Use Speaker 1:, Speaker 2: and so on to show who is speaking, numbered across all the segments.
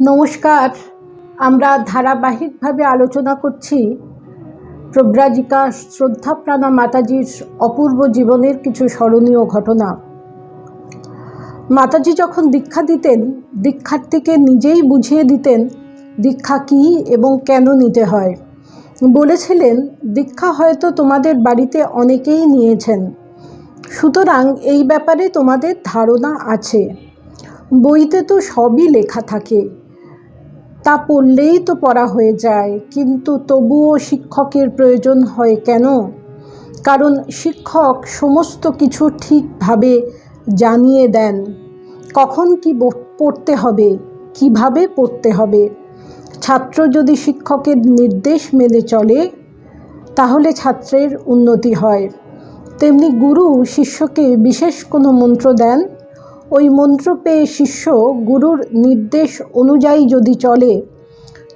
Speaker 1: নমস্কার। আমরা ধারাবাহিকভাবে আলোচনা করছি প্রব্রাজিকা শ্রদ্ধাপ্রাণা মাতাজির অপূর্ব জীবনের কিছু স্মরণীয় ঘটনা। মাতাজি যখন দীক্ষা দিতেন, দীক্ষার্থীকে নিজেই বুঝিয়ে দিতেন দীক্ষা কী এবং কেন নিতে হয়। বলেছিলেন, দীক্ষা হয়তো তোমাদের বাড়িতে অনেকেই নিয়েছেন। সুতরাং এই ব্যাপারে তোমাদের ধারণা আছে। বইতে তো সবই লেখা থাকে। তা পড়লেই তো পড়া হয়ে যায়, কিন্তু তবুও শিক্ষকের প্রয়োজন হয় কেন? কারণ শিক্ষক সমস্ত কিছু ঠিকভাবে জানিয়ে দেন। কখন কি পড়তে হবে, কীভাবে পড়তে হবে? ছাত্র যদি শিক্ষকের নির্দেশ মেনে চলে, তাহলে ছাত্রের উন্নতি হয়। তেমনি গুরু শিষ্যকে বিশেষ কোনো মন্ত্র দেন ওই মন্ত্র পেয়ে শিষ্য গুরুর নির্দেশ অনুযায়ী যদি চলে,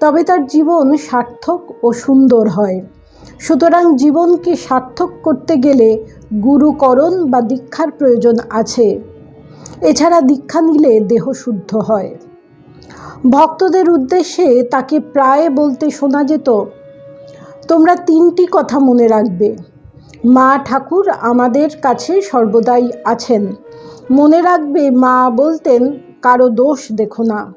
Speaker 1: তবে তার জীবন সার্থক ও সুন্দর হয়। সুতরাং জীবনকে সার্থক করতে গেলে গুরুকরণ বা দীক্ষার প্রয়োজন আছে। এছাড়া দীক্ষা নিলে দেহ শুদ্ধ হয়। ভক্তদের উদ্দেশ্যে তাকে প্রায় বলতে শোনা যেত, তোমরা তিনটি কথা মনে রাখবে। মা ঠাকুর আমাদের কাছে সর্বদাই আছেন। মনে রাখবে মা বলতেন, কারও দোষ দেখো না।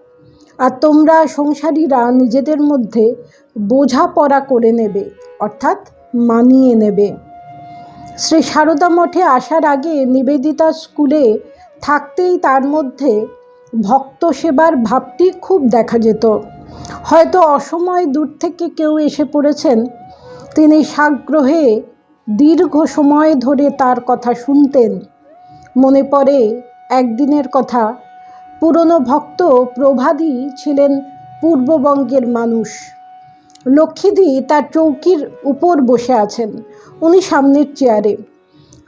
Speaker 1: আর তোমরা সংসারীরা নিজেদের মধ্যে বোঝাপড়া করে নেবে, অর্থাৎ মানিয়ে নেবে। শ্রী সারদা মঠে আসার আগে নিবেদিতা স্কুলে থাকতেই তার মধ্যে ভক্ত সেবার ভাবটি খুব দেখা যেত। হয়তো অসময় দূর থেকে কেউ এসে পড়েছেন। তিনি সাগ্রহে দীর্ঘ সময় ধরে তার কথা শুনতেন। মনে পড়ে একদিনের কথা। পুরনো ভক্ত প্রভাদী ছিলেন পূর্ববঙ্গের মানুষ। লক্ষ্মীদি তার চৌকির উপর বসে আছেন, উনি সামনের চেয়ারে।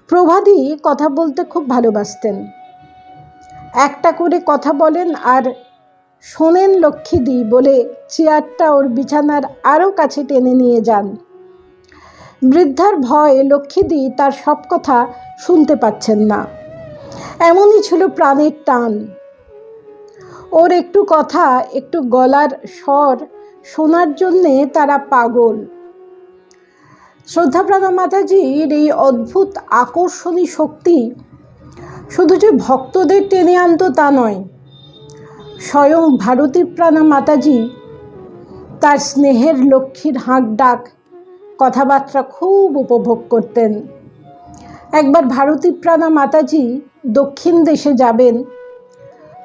Speaker 1: প্রভাদী কথা বলতে খুব ভালোবাসতেন। একটা করে কথা বলেন আর শোনেন লক্ষ্মীদি বলে চেয়ারটা ওর বিছানার আরও কাছে টেনে নিয়ে যান। বৃদ্ধার ভয় লক্ষ্মীদি তার সব কথা শুনতে পাচ্ছেন না। এমনই ছিল প্রাণের টান। ওর একটু কথা, একটু গলার স্বর শোনার জন্যে তারা পাগল। শ্রদ্ধাপ্রাণা মাতাজির এই অদ্ভুত আকর্ষণী শক্তি শুধু যে ভক্তদের টেনে আনতো তা নয়, স্বয়ং ভারতী প্রাণা মাতাজি তার স্নেহের লক্ষ্মীর হাঁক ডাক কথাবার্তা খুব উপভোগ করতেন। একবার ভারতী প্রাণা মাতাজি দক্ষিণ দেশে যাবেন।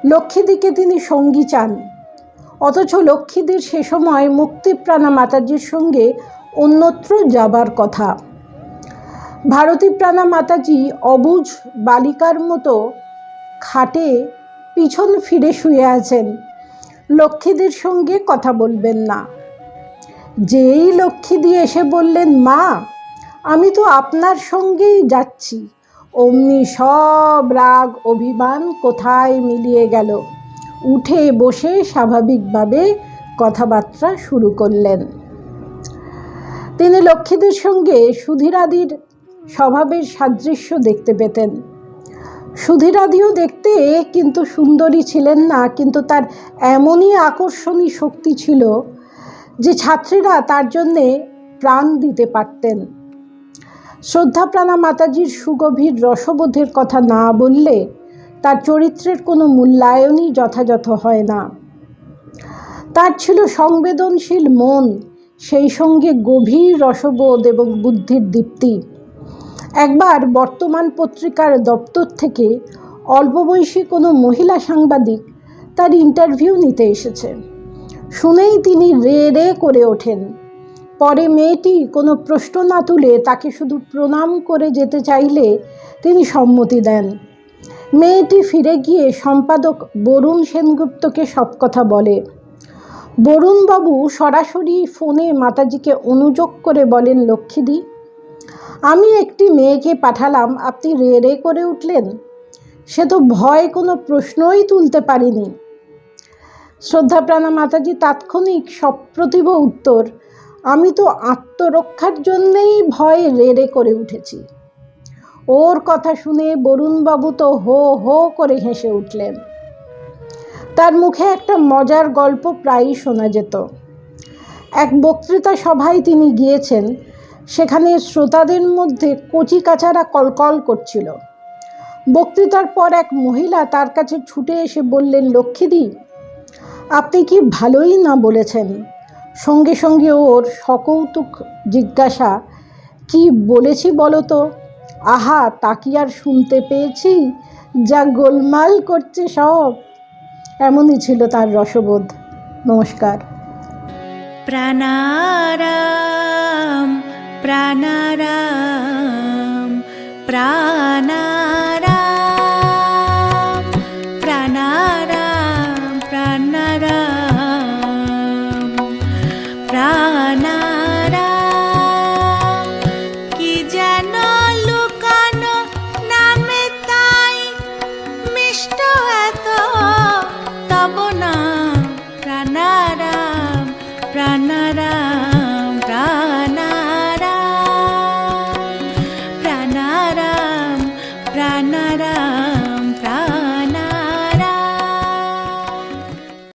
Speaker 1: লক্ষ্মীদিকে তিনি সঙ্গী চান। অথচ লক্ষ্মীদের সে সময় মুক্তিপ্রাণা মাতাজির সঙ্গে অন্যত্র যাবার কথা। ভারতী প্রাণা মাতাজি অবুঝ বালিকার মতো খাটে পিছন ফিরে শুয়ে আছেন। লক্ষ্মীদের সঙ্গে কথা বলবেন না। যেই লক্ষ্মী দিয়ে এসে বললেন, মা, আমি তো আপনার সঙ্গেই যাচ্ছি। অমনি সব রাগ অভিমান কোথায় মিলিয়ে গেল? উঠে বসে স্বাভাবিকভাবে কথাবার্তা শুরু করলেন। তিনি লক্ষ্মীদের সঙ্গে সুধীরাদির স্বভাবের সাদৃশ্য দেখতে পেতেন। সুধীরাদিও দেখতে কিন্তু সুন্দরী ছিলেন না, কিন্তু তার এমনই আকর্ষণী শক্তি ছিল যে ছাত্রীরা তার জন্যে প্রাণ দিতে পারতেন। শ্রদ্ধাপ্রাণা মাতাজির সুগভীর রসবোধের কথা না বললে তার চরিত্রের কোনো মূল্যায়নই যথাযথ হয় না। তার ছিল সংবেদনশীল মন, সেই সঙ্গে গভীর রসবোধ এবং বুদ্ধির দীপ্তি। একবার বর্তমান পত্রিকার দপ্তর থেকে অল্পবয়সী কোনো মহিলা সাংবাদিক তার ইন্টারভিউ নিতে এসেছে। শুনেই তিনি রে রে করে ওঠেন। পরে মেয়েটি কোনো প্রশ্ন না তুলে তাকে শুধু প্রণাম করে যেতে চাইলে তিনি সম্মতি দেন। মেয়েটি ফিরে গিয়ে সম্পাদক বরুণ সেনগুপ্তকে সব কথা বলে। বরুণবাবু সরাসরি ফোনে মাতাজিকে অনুযোগ করে বলেন, লক্ষ্মীদি, আমি একটি মেয়েকে পাঠালাম, আপনি রে রে করে উঠলেন। সে তো ভয় কোনো প্রশ্নই তুলতে পারিনি। শ্রদ্ধাপ্রাণা মাতাজি তাৎক্ষণিক সপ্রতিভ উত্তর আমি তো আত্মরক্ষার জন্যেই ভয় রে রে করে উঠেছি। ওর কথা শুনে বরুণবাবু তো হো হো করে হেসে উঠলেন। তার মুখে একটা মজার গল্প প্রায়ই শোনা যেত। এক বক্তৃতা সভায় তিনি গিয়েছেন, সেখানে শ্রোতাদের মধ্যে কচি কাচারা কলকল করছিল। বক্তৃতার পর এক মহিলা তার কাছে ছুটে এসে বললেন, লক্ষ্মীদি, আপনি কি ভালোই না বলেছেন। সঙ্গে সঙ্গে ওর সকৌতুক জিজ্ঞাসা, কি বলেছি বলো তো? আহা, তা কি আর শুনতে পেয়েছি? যা গোলমাল করছে সব। এমনই ছিল তার রসবোধ। নমস্কার।
Speaker 2: প্রাণারাম প্রাণারাম প্রাণারাম। প্রাণারাম